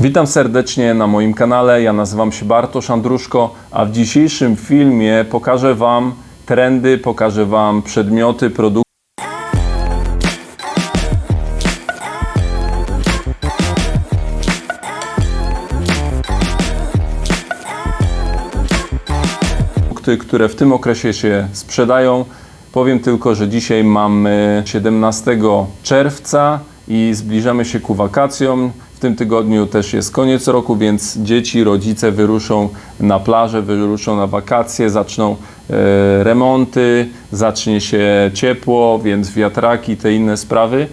Witam serdecznie na moim kanale. Ja nazywam się Bartosz Andruszko, a w dzisiejszym filmie pokażę Wam trendy, pokażę Wam przedmioty, produkty. które w tym okresie się sprzedają. Powiem tylko, że dzisiaj mamy 17 czerwca i zbliżamy się ku wakacjom. W tym tygodniu też jest koniec roku, więc dzieci, rodzice wyruszą na plażę, wyruszą na wakacje, zaczną e, remonty, zacznie się ciepło, więc wiatraki, te inne sprawy.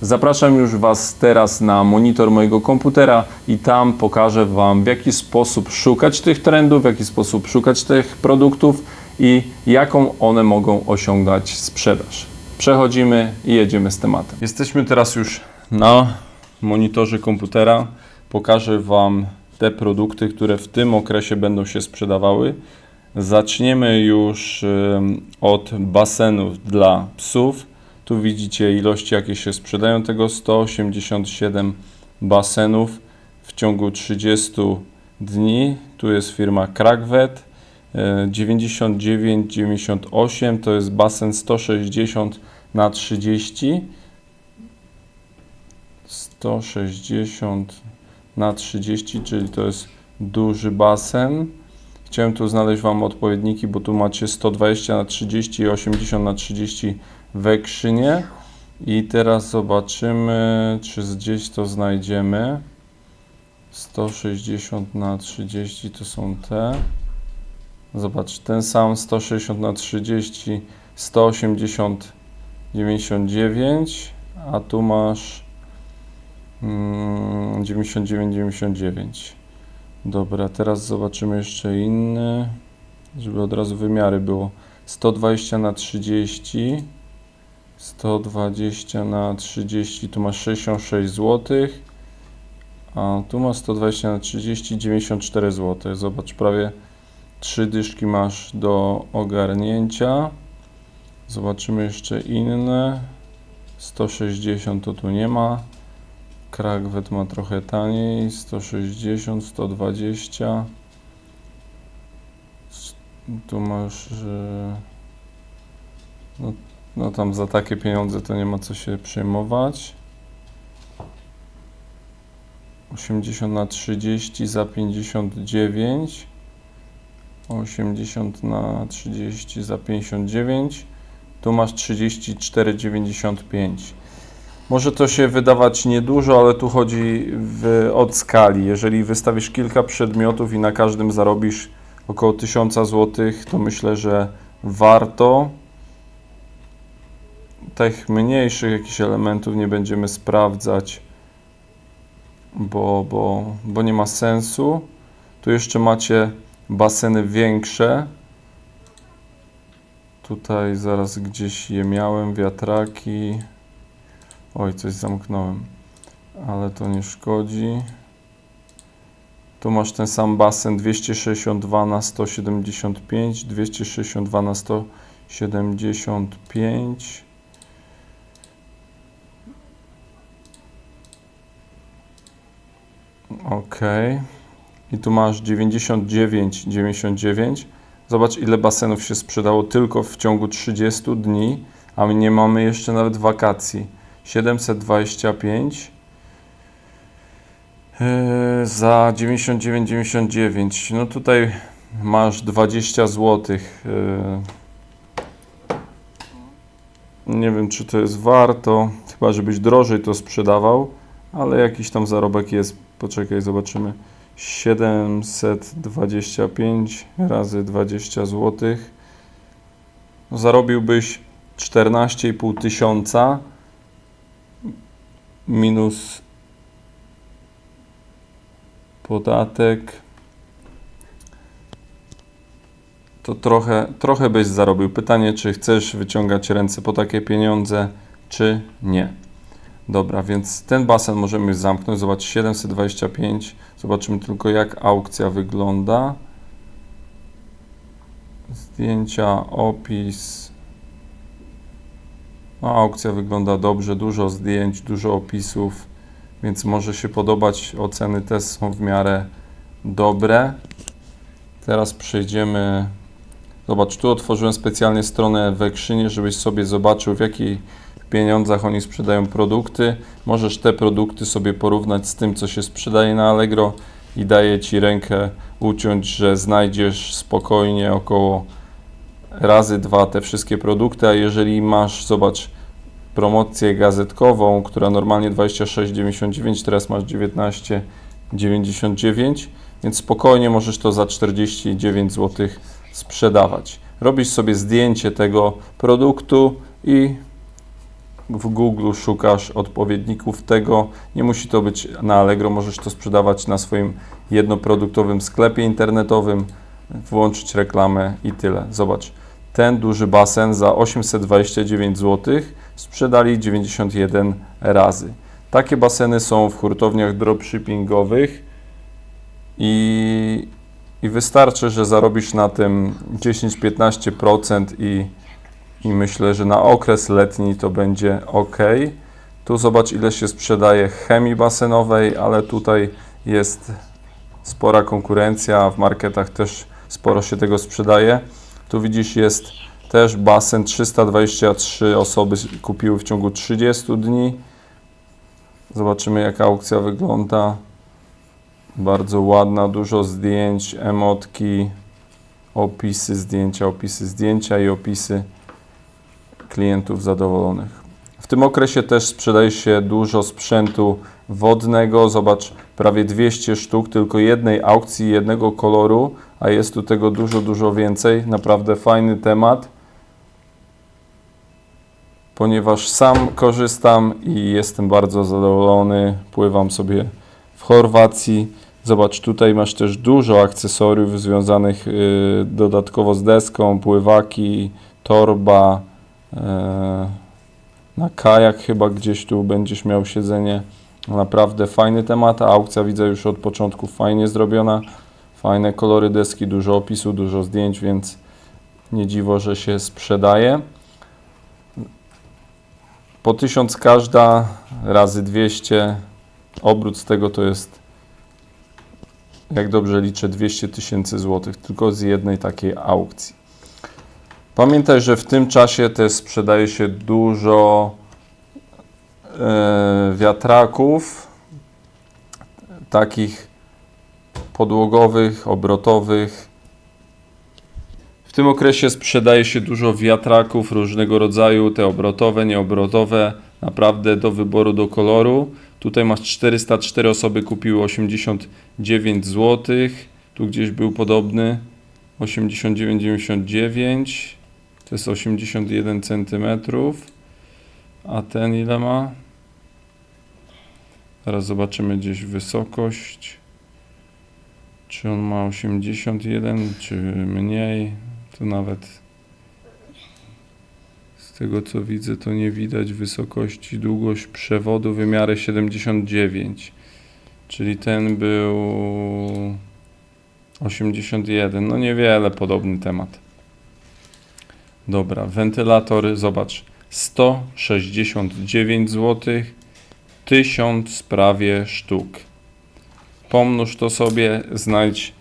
Zapraszam już Was teraz na monitor mojego komputera i tam pokażę Wam, w jaki sposób szukać tych trendów, w jaki sposób szukać tych produktów i jaką one mogą osiągać sprzedaż. Przechodzimy i jedziemy z tematem. Jesteśmy teraz już na monitorze komputera. Pokażę Wam te produkty, które w tym okresie będą się sprzedawały. Zaczniemy już od basenów dla psów. Tu widzicie ilości, jakie się sprzedają tego 187 basenów w ciągu 30 dni. Tu jest firma Kragwet. 99,98 to jest basen 160 na 30. 160 na 30, czyli to jest duży basen. Chciałem tu znaleźć Wam odpowiedniki, bo tu macie 120 na 30 i 80 na 30 w ekrzynie. I teraz zobaczymy, czy gdzieś to znajdziemy. 160 na 30 to są te. Zobacz, ten sam 160 na 30, 180, 99, a tu masz 99, 99. Dobra, teraz zobaczymy jeszcze inny, żeby od razu wymiary było. 120 na 30, 120 na 30, tu masz 66 zł, a tu masz 120 na 30, 94 zł. Zobacz, prawie trzy dyszki masz do ogarnięcia. Zobaczymy jeszcze inne. 160 to tu nie ma. Kragwet ma trochę taniej. 160, 120. Tu masz. No, no tam za takie pieniądze to nie ma co się przejmować. 80 na 30 za 59. 80 na 30 za 59. Tu masz 34,95. Może to się wydawać niedużo, ale tu chodzi w, od skali. Jeżeli wystawisz kilka przedmiotów i na każdym zarobisz około 1000 zł, to myślę, że warto. Tych mniejszych jakichś elementów nie będziemy sprawdzać, bo, bo, bo nie ma sensu. Tu jeszcze macie baseny większe. Tutaj zaraz gdzieś je miałem, wiatraki. Oj, coś zamknąłem, ale to nie szkodzi. Tu masz ten sam basen 262 na 175, 262 na 175. Ok. I tu masz 99, 99. Zobacz, ile basenów się sprzedało tylko w ciągu 30 dni, a my nie mamy jeszcze nawet wakacji. 725 yy, za 99, 99. No tutaj masz 20 zł. Nie wiem, czy to jest warto, chyba żebyś drożej to sprzedawał, ale jakiś tam zarobek jest. Poczekaj, zobaczymy. 725 razy 20 zł. No, Zarobiłbyś 14,5 tysiąca minus podatek. To trochę, trochę byś zarobił. Pytanie, czy chcesz wyciągać ręce po takie pieniądze, czy nie. Dobra, więc ten basen możemy już zamknąć. Zobacz, 725. Zobaczymy tylko, jak aukcja wygląda. Zdjęcia, opis. No, aukcja wygląda dobrze, dużo zdjęć, dużo opisów. więc może się podobać. Oceny też są w miarę dobre. Teraz przejdziemy. Zobacz, tu otworzyłem specjalnie stronę w Ekrzynie, żebyś sobie zobaczył, w jakich pieniądzach oni sprzedają produkty. Możesz te produkty sobie porównać z tym, co się sprzedaje na Allegro i daje Ci rękę uciąć, że znajdziesz spokojnie około razy dwa te wszystkie produkty, a jeżeli masz, zobacz, promocję gazetkową, która normalnie 26,99, teraz masz 19,99, więc spokojnie możesz to za 49 zł sprzedawać. Robisz sobie zdjęcie tego produktu i w Google szukasz odpowiedników tego. Nie musi to być na Allegro, możesz to sprzedawać na swoim jednoproduktowym sklepie internetowym, włączyć reklamę i tyle. Zobacz, ten duży basen za 829 zł sprzedali 91 razy. Takie baseny są w hurtowniach dropshippingowych i, i wystarczy, że zarobisz na tym 10-15% i i myślę, że na okres letni to będzie ok. Tu zobacz, ile się sprzedaje chemii basenowej, ale tutaj jest spora konkurencja, w marketach też sporo się tego sprzedaje. Tu widzisz, jest też basen 323 osoby kupiły w ciągu 30 dni. Zobaczymy, jaka aukcja wygląda. Bardzo ładna, dużo zdjęć, emotki, opisy zdjęcia, opisy zdjęcia i opisy klientów zadowolonych. W tym okresie też sprzedaje się dużo sprzętu wodnego. Zobacz, prawie 200 sztuk tylko jednej aukcji, jednego koloru, a jest tu tego dużo, dużo więcej. Naprawdę fajny temat, ponieważ sam korzystam i jestem bardzo zadowolony. Pływam sobie w Chorwacji. Zobacz, tutaj masz też dużo akcesoriów związanych y, dodatkowo z deską, pływaki, torba, e, na kajak chyba gdzieś tu będziesz miał siedzenie. Naprawdę fajny temat, a aukcja widzę już od początku fajnie zrobiona. Fajne kolory deski, dużo opisu, dużo zdjęć, więc nie dziwo, że się sprzedaje. Po 1000 każda, razy 200. Obrót z tego to jest, jak dobrze liczę, 200 tysięcy złotych tylko z jednej takiej aukcji. Pamiętaj, że w tym czasie też sprzedaje się dużo wiatraków, takich podłogowych, obrotowych. W tym okresie sprzedaje się dużo wiatraków różnego rodzaju, te obrotowe, nieobrotowe, naprawdę do wyboru, do koloru. Tutaj masz 404 osoby kupiły 89 zł. Tu gdzieś był podobny 89,99 to jest 81 cm. A ten ile ma? Teraz zobaczymy gdzieś wysokość. Czy on ma 81, czy mniej? To nawet z tego co widzę, to nie widać wysokości, długość przewodu, wymiary 79. Czyli ten był 81. No niewiele podobny temat. Dobra, wentylator, zobacz, 169 zł, 1000 prawie sztuk. Pomnóż to sobie, znajdź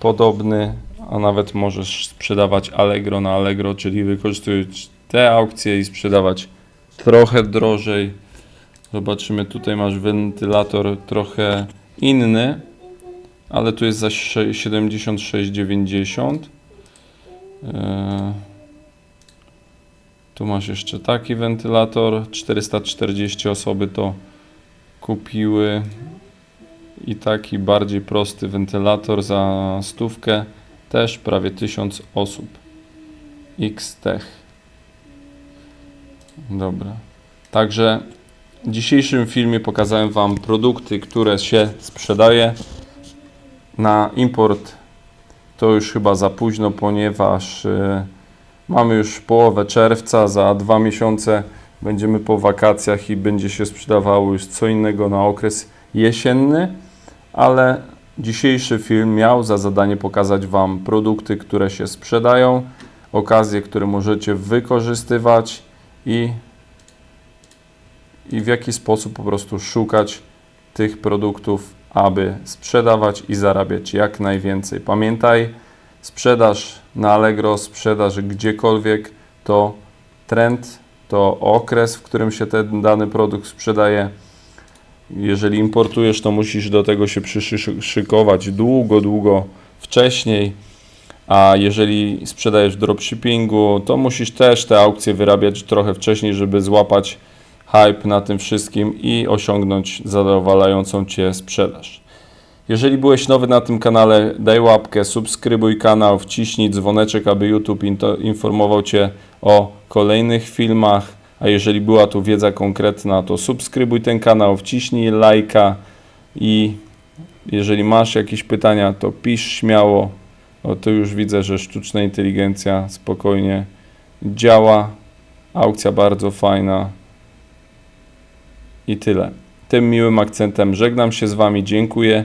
podobny, a nawet możesz sprzedawać Allegro na Allegro, czyli wykorzystując te aukcje i sprzedawać trochę drożej. Zobaczymy, tutaj masz wentylator trochę inny, ale tu jest za 76,90. Yy. Tu masz jeszcze taki wentylator. 440 osoby to kupiły. I taki bardziej prosty wentylator za stówkę. Też prawie 1000 osób. X-Tech. Dobra. Także w dzisiejszym filmie pokazałem Wam produkty, które się sprzedaje. Na import to już chyba za późno, ponieważ yy, Mamy już połowę czerwca, za dwa miesiące będziemy po wakacjach i będzie się sprzedawało już co innego na okres jesienny, ale dzisiejszy film miał za zadanie pokazać Wam produkty, które się sprzedają, okazje, które możecie wykorzystywać i, i w jaki sposób po prostu szukać tych produktów, aby sprzedawać i zarabiać jak najwięcej. Pamiętaj, sprzedaż na Allegro, sprzedaż gdziekolwiek to trend, to okres, w którym się ten dany produkt sprzedaje. Jeżeli importujesz, to musisz do tego się przyszykować długo, długo wcześniej. A jeżeli sprzedajesz w dropshippingu, to musisz też te aukcje wyrabiać trochę wcześniej, żeby złapać hype na tym wszystkim i osiągnąć zadowalającą Cię sprzedaż. Jeżeli byłeś nowy na tym kanale, daj łapkę, subskrybuj kanał, wciśnij dzwoneczek, aby YouTube informował Cię o kolejnych filmach. A jeżeli była tu wiedza konkretna, to subskrybuj ten kanał, wciśnij lajka i jeżeli masz jakieś pytania, to pisz śmiało. O, już widzę, że sztuczna inteligencja spokojnie działa. Aukcja bardzo fajna. I tyle. Tym miłym akcentem żegnam się z Wami. Dziękuję.